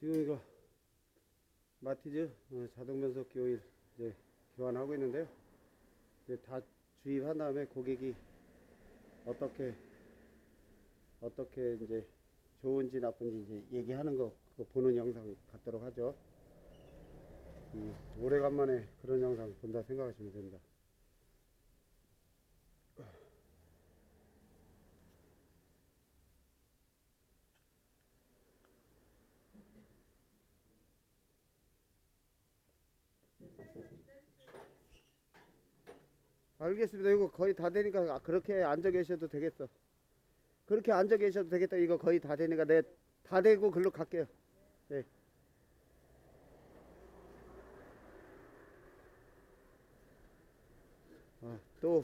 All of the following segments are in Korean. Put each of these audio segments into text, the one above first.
지금 이거 마티즈 어, 자동 변속기 오일 이제 교환하고 있는데요. 이제 다 주입한 다음에 고객이 어떻게 어떻게 이제 좋은지 나쁜지 이제 얘기하는 거 보는 영상 갖도록 하죠. 음, 오래간만에 그런 영상 본다 생각하시면 됩니다. 알겠습니다. 이거 거의 다 되니까 아, 그렇게 앉아 계셔도 되겠어. 그렇게 앉아 계셔도 되겠다. 이거 거의 다 되니까 내 다 되고 글로 갈게요. 네. 아, 또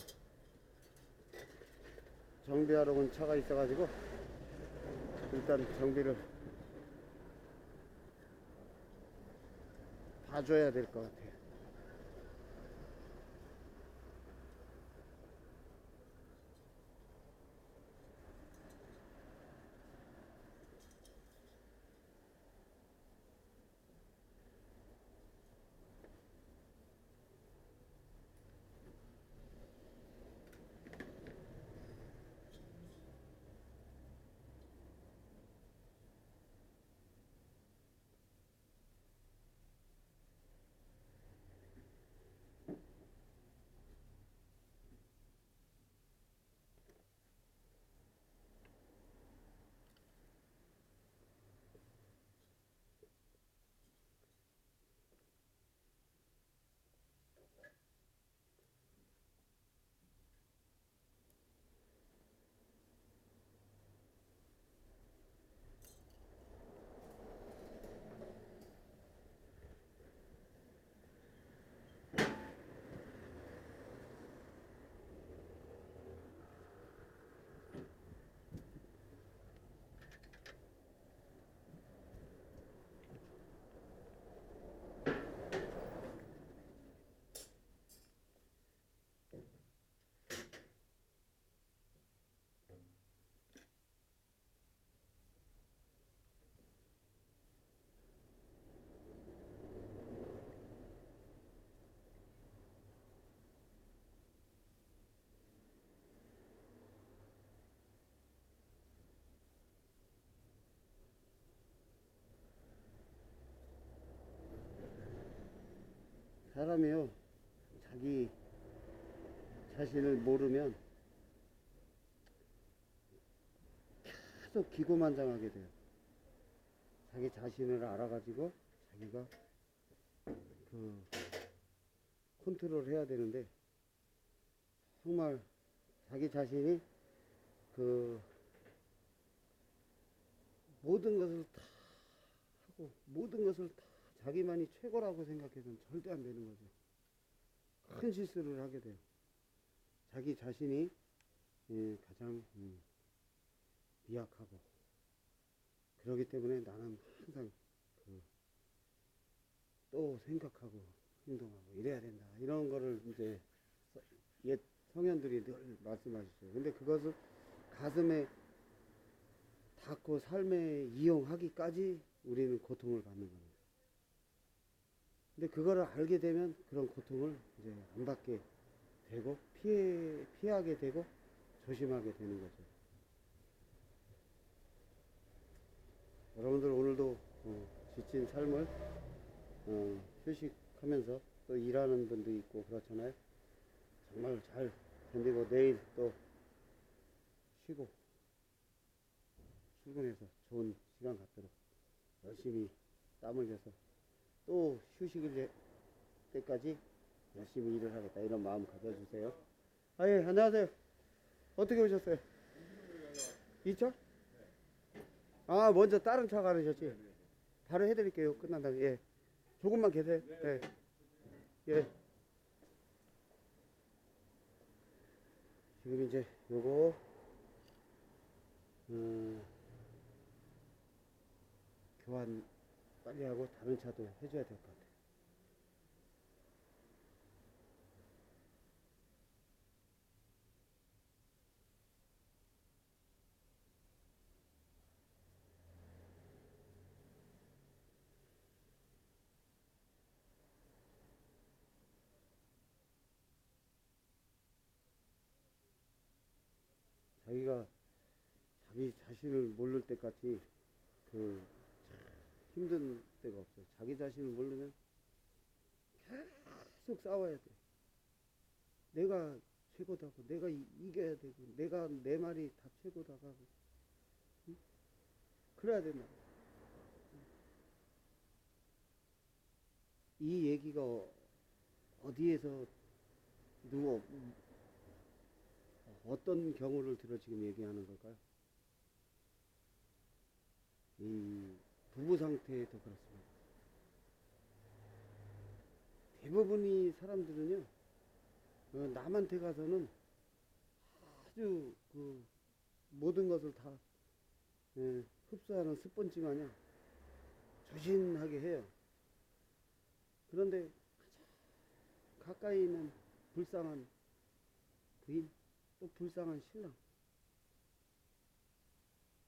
정비하러 온 차가 있어가지고 일단 정비를 봐줘야 될 것 같아요. 사람이요, 자기 자신을 모르면 계속 기고만장하게 돼요. 자기 자신을 알아가지고 자기가 그 컨트롤 해야 되는데 정말 자기 자신이 그 모든 것을 다 하고 모든 것을 다 자기만이 최고라고 생각해서는 절대 안 되는 거죠. 큰 실수를 하게 돼요. 자기 자신이 예, 가장 음, 미약하고 그러기 때문에 나는 항상 그, 또 생각하고 행동하고 이래야 된다 이런 거를 이제 서- 옛 성현들이 늘 말씀하셨어요. 근데 그것을 가슴에 닿고 삶에 이용하기까지 우리는 고통을 받는 겁니다. 근데 그거를 알게 되면 그런 고통을 이제 안 받게 되고 피해 피하게 되고 조심하게 되는 거죠. 여러분들 오늘도 어, 지친 삶을 어, 휴식하면서 또 일하는 분도 있고 그렇잖아요. 정말 잘 견디고 내일 또 쉬고 출근해서 좋은 시간 갖도록 열심히 땀 흘려서 또 휴식일 때- 때까지 열심히 일을 하겠다 이런 마음 가져주세요. 아 예 안녕하세요. 어떻게 오셨어요? 이 차? 아 먼저 다른 차 가르셨지? 바로 해드릴게요. 끝난 다음에 예. 조금만 계세요. 예. 예. 지금 이제 요거 음, 교환 빨리 하고 다른 차도 해줘야 될 것 같아요. 자기가 자기 자신을 모를 때까지 그 힘든 때가 없어요. 자기 자신을 모르면 계속 싸워야 돼. 내가 최고다고, 내가 이, 이겨야 되고, 내가 내 말이 다 최고다고 하고, 응? 그래야 된다. 이 얘기가 어- 어디에서 누구 어떤 경우를 들어 지금 얘기하는 걸까요? 이 부부 상태에도 그렇습니다. 대부분이 사람들은요, 어, 남한테 가서는 아주 그 모든 것을 다 예, 흡수하는 스펀지 마냥 조신하게 해요. 그런데 가까이 있는 불쌍한 부인, 또 불쌍한 신랑.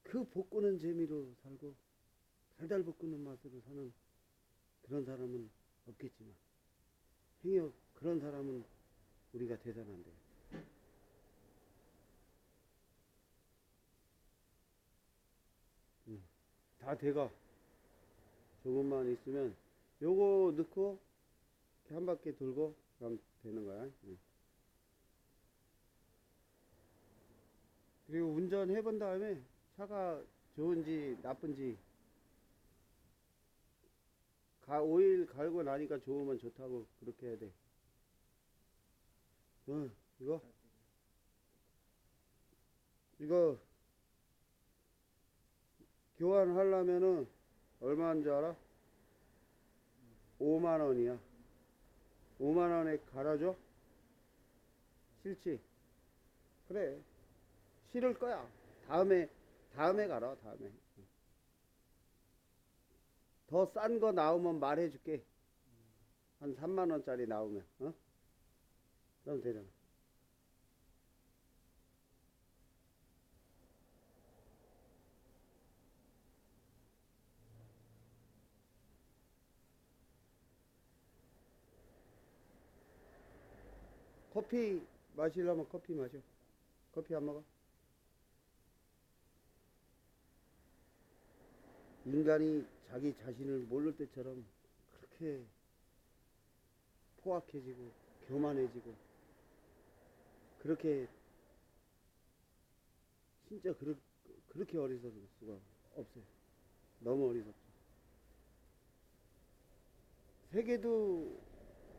그 볶는 재미로 살고 달달 볶는 맛으로 사는 그런 사람은 없겠지만 행여 그런 사람은 우리가 대단한데. 음, 다 돼가. 조금만 있으면 요거 넣고 이렇게 한 바퀴 돌고 그럼 되는 거야. 음. 그리고 운전해 본 다음에 차가 좋은지 나쁜지 가, 오일 갈고 나니까 좋으면 좋다고 그렇게 해야 돼. 어, 이거? 이거 교환하려면은 얼마인 줄 알아? 5만 원이야. 5만 원에 갈아줘? 싫지? 그래. 싫을 거야. 다음에, 다음에 가라, 다음에. 더 싼 거 나오면 말해줄게. 한 3만 원짜리 나오면, 어? 그럼 되잖아. 커피 마시려면 커피 마셔. 커피 안 먹어? 인간이 자기 자신을 모를 때처럼 그렇게 포악해지고 교만해지고 그렇게 진짜 그렇, 그렇게 어리석을 수가 없어요. 너무 어리석죠. 세계도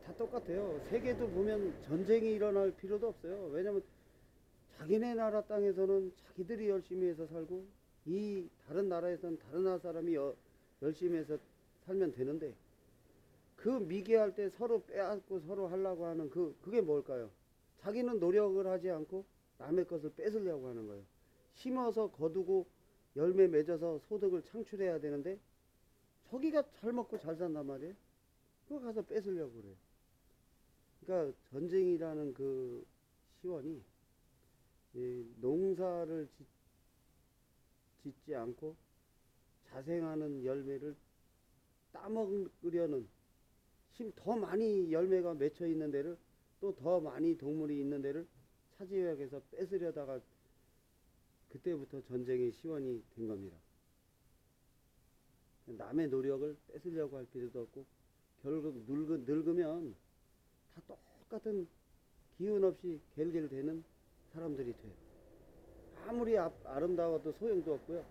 다 똑같아요. 세계도 보면 전쟁이 일어날 필요도 없어요. 왜냐면 자기네 나라 땅에서는 자기들이 열심히 해서 살고 이 다른 나라에서는 다른 나라 사람이 여- 열심히 해서 살면 되는데 그 미개할 때 서로 빼앗고 서로 하려고 하는 그 그게 뭘까요? 자기는 노력을 하지 않고 남의 것을 뺏으려고 하는 거예요. 심어서 거두고 열매 맺어서 소득을 창출해야 되는데 저기가 잘 먹고 잘 산단 말이에요. 그거 가서 뺏으려고 그래요. 그러니까 전쟁이라는 그 시원이 이 농사를 짓, 짓지 않고 자생하는 열매를 따먹으려는 심더 많이 열매가 맺혀 있는 데를 또 더 많이 동물이 있는 데를 차지하기 위해서 뺏으려다가 그때부터 전쟁의 시원이 된 겁니다. 남의 노력을 뺏으려고 할 필요도 없고 결국 늙으, 늙으면 다 똑같은 기운 없이 갤갤대는 사람들이 돼요. 아무리 아, 아름다워도 소용도 없고요.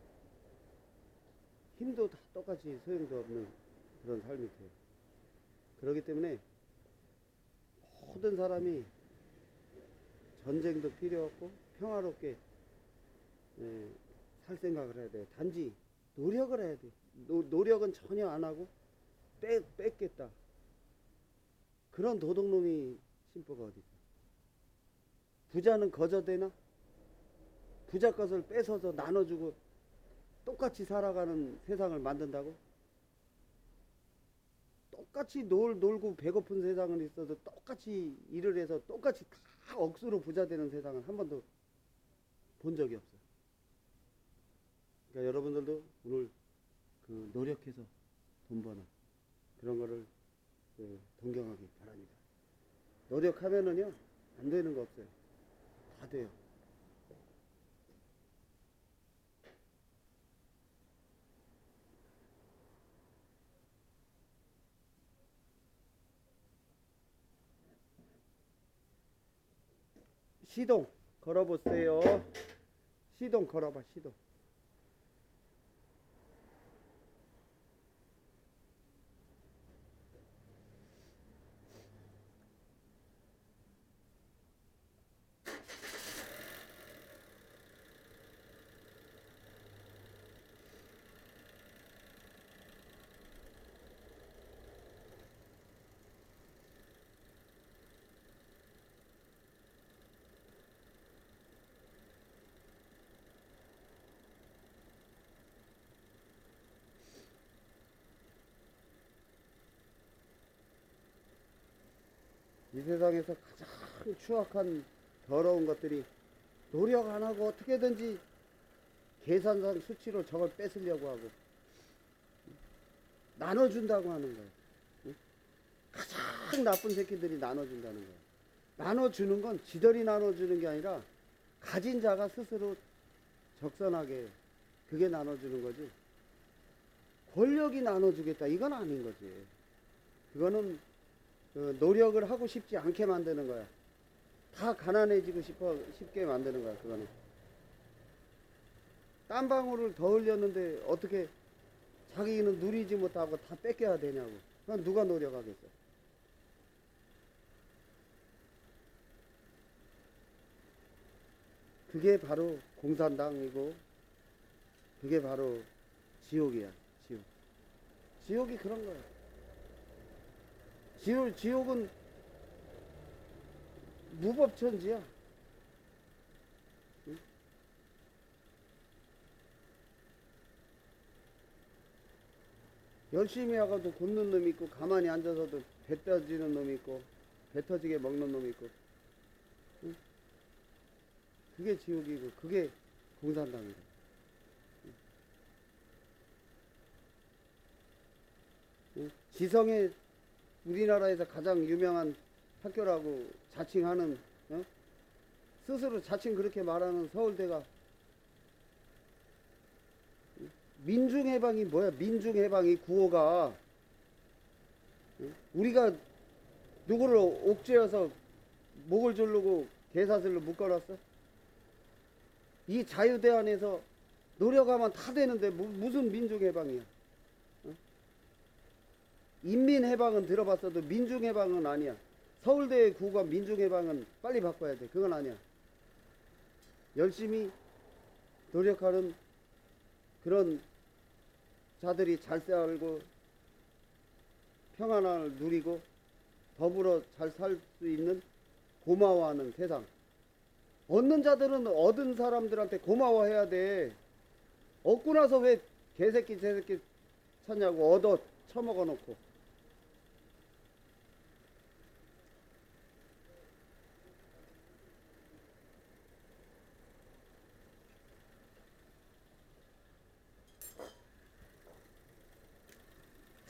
힘도 다 똑같이 소용도 없는 그런 삶이 돼요. 그렇기 때문에 모든 사람이 전쟁도 필요 없고 평화롭게 예, 살 생각을 해야 돼요. 단지 노력을 해야 돼. 노, 노력은 전혀 안 하고 빼, 뺏겠다. 그런 도둑놈이 심보가 어디 있어? 부자는 거저 되나? 부자 것을 뺏어서 나눠주고 똑같이 살아가는 세상을 만든다고? 똑같이 놀, 놀고 배고픈 세상은 있어도 똑같이 일을 해서 똑같이 다 억수로 부자 되는 세상은 한 번도 본 적이 없어요. 그러니까 여러분들도 오늘 그 노력해서 돈 버는 그런 거를 그 동경하기 바랍니다. 노력하면은요, 안 되는 거 없어요. 다 돼요. 시동 걸어보세요. 시동 걸어봐, 시동. 이 세상에서 가장 추악한 더러운 것들이 노력 안 하고 어떻게든지 계산상 수치로 저걸 뺏으려고 하고 나눠준다고 하는 거예요. 응? 가장 나쁜 새끼들이 나눠준다는 거예요. 나눠주는 건 지들이 나눠주는 게 아니라 가진 자가 스스로 적선하게 그게 나눠주는 거지. 권력이 나눠주겠다 이건 아닌 거지. 그거는 그 노력을 하고 싶지 않게 만드는 거야. 다 가난해지고 싶어 쉽게 만드는 거야. 그거는 땀 방울을 더 흘렸는데 어떻게 자기는 누리지 못하고 다 뺏겨야 되냐고. 그건 누가 노력하겠어? 그게 바로 공산당이고 그게 바로 지옥이야. 지옥. 지옥이 그런 거야. 지옥, 지옥은 무법천지야. 응? 열심히 하고도 굶는 놈이 있고 가만히 앉아서도 배 떠지는 놈이 있고 배 터지게 먹는 놈이 있고 응? 그게 지옥이고 그게 공산당이다. 응? 지성의 우리나라에서 가장 유명한 학교라고 자칭하는 어? 스스로 자칭 그렇게 말하는 서울대가 민중해방이 뭐야 민중해방이 구호가 응? 우리가 누구를 옥죄어서 목을 조르고 개사슬로 묶어놨어? 이 자유대 안에서 노력하면 다 되는데 무, 무슨 민중해방이야 인민해방은 들어봤어도 민중해방은 아니야. 서울대 구가 민중해방은 빨리 바꿔야 돼. 그건 아니야. 열심히 노력하는 그런 자들이 잘 살고 평안을 누리고 더불어 잘 살 수 있는 고마워하는 세상. 얻는 자들은 얻은 사람들한테 고마워해야 돼. 얻고 나서 왜 개새끼 새새끼 찾냐고 얻어 처먹어 놓고.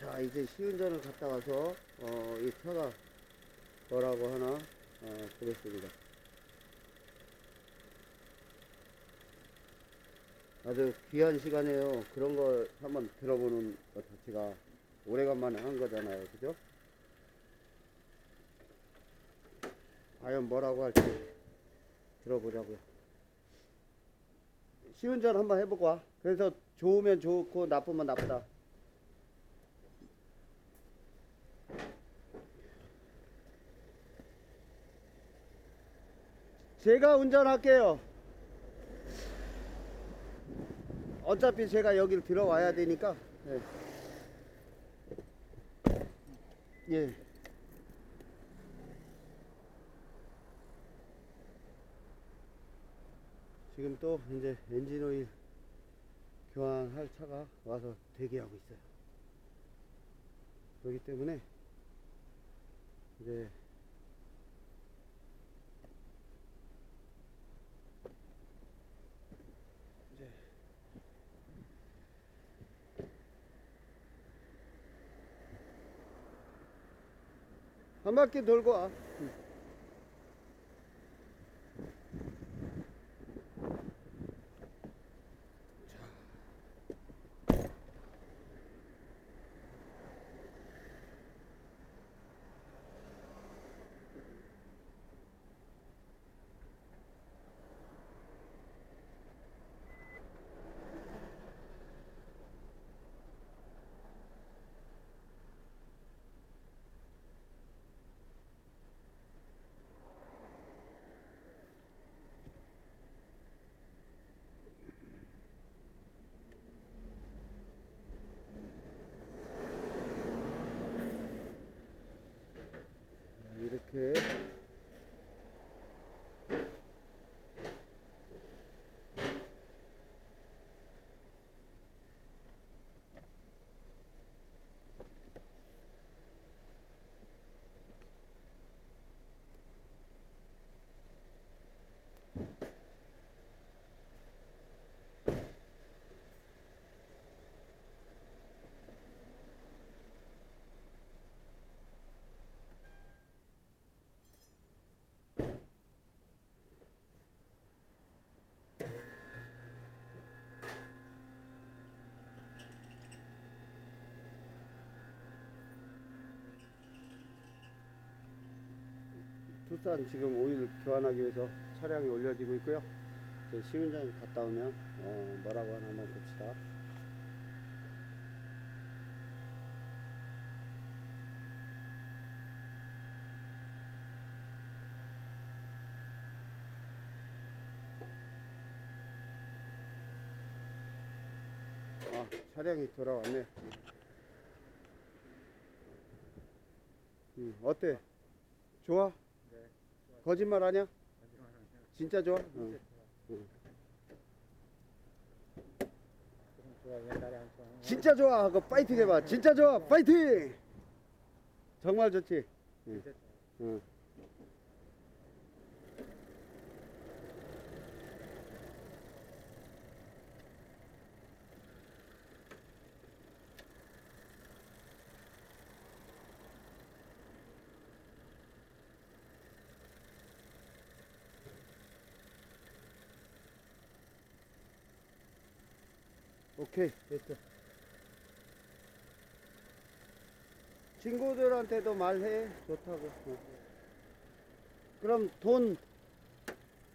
자 이제 시운전을 갔다 와서 어, 이 차가 뭐라고 하나 어, 보겠습니다. 아주 귀한 시간이에요. 그런 거 한번 들어보는 것 자체가 오래간만에 한 거잖아요. 그죠? 과연 뭐라고 할지 들어보자고요. 시운전 한번 해보고 와. 그래서 좋으면 좋고 나쁘면 나쁘다. 제가 운전할게요. 어차피 제가 여길 들어와야 되니까. 예. 예. 지금 또 이제 엔진 오일 교환할 차가 와서 대기하고 있어요. 그렇기 때문에 이제 한 바퀴 돌고 와. 투싼 지금 오일 교환하기 위해서 차량이 올려지고 있고요. 이제 시운전 갔다 오면 어, 뭐라고 하나 한번 봅시다. 아, 차량이 돌아왔네. 음, 어때? 좋아? 네. 거짓말 하냐? 진짜 좋아? 응. 좋아. 진짜 좋아 하고 파이팅 해봐 진짜 좋아 파이팅 정말 좋지 좋아. 응. 오케이 됐어 친구들한테도 말해 좋다고 어. 그럼 돈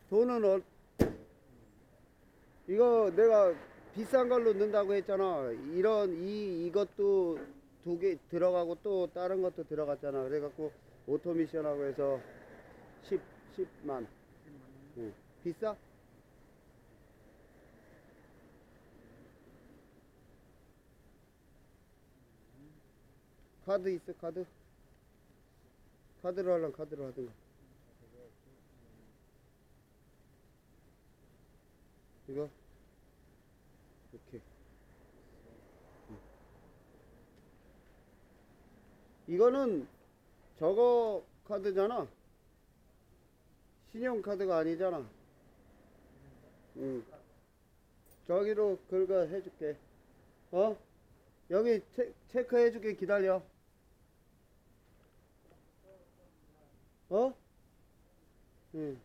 돈은 어, 이거 내가 비싼 걸로 넣는다고 했잖아 이런 이 이것도 두 개 들어가고 또 다른 것도 들어갔잖아 그래갖고 오토미션하고 해서 10 10만 응. 비싸? 카드 있어 카드? 카드로 하려면 카드로 하든가 이거 이렇게 응. 이거는 저거 카드잖아 신용카드가 아니잖아 응. 저기로 긁어 해줄게 어? 여기 체, 체크해줄게 기다려 어? 응.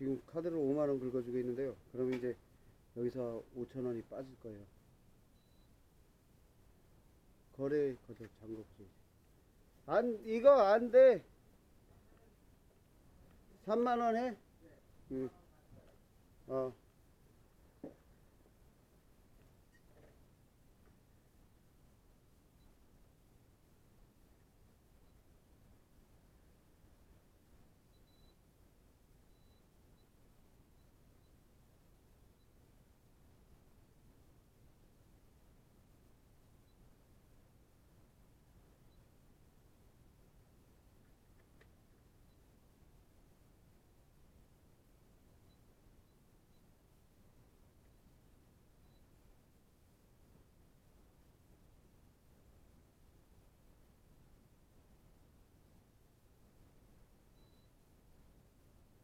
지금 카드로 5만 원 긁어주고 있는데요. 그럼 이제 여기서 5천 원이 빠질 거예요. 거래 잠궈 보세요. 안, 이거 안 돼. 3만 원 해? 응. 어.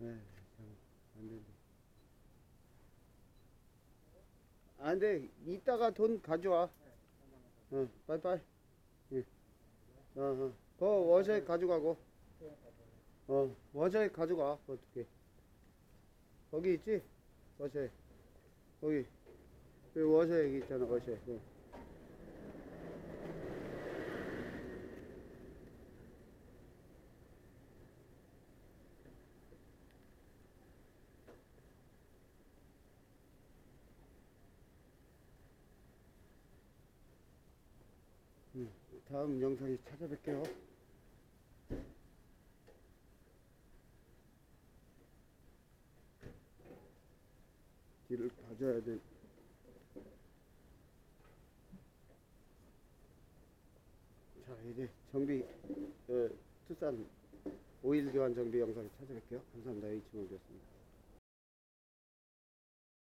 네, 참, 안 된다. 안 돼. 이따가 돈 가져와. 어, 빨리빨리. 예. 어, 어. 그 워셔에 가져가고. 어, 워셔에 가져가. 어떻게. 거기 있지? 워셔에. 거기. 그 워셔에 여기 있잖아, 워셔에. 다음 영상에서 찾아뵐게요. 길을 봐줘야 돼. 자, 이제 정비, 어, 투싼 오일 교환 정비 영상에 찾아뵐게요. 감사합니다. 이치모이었습니다.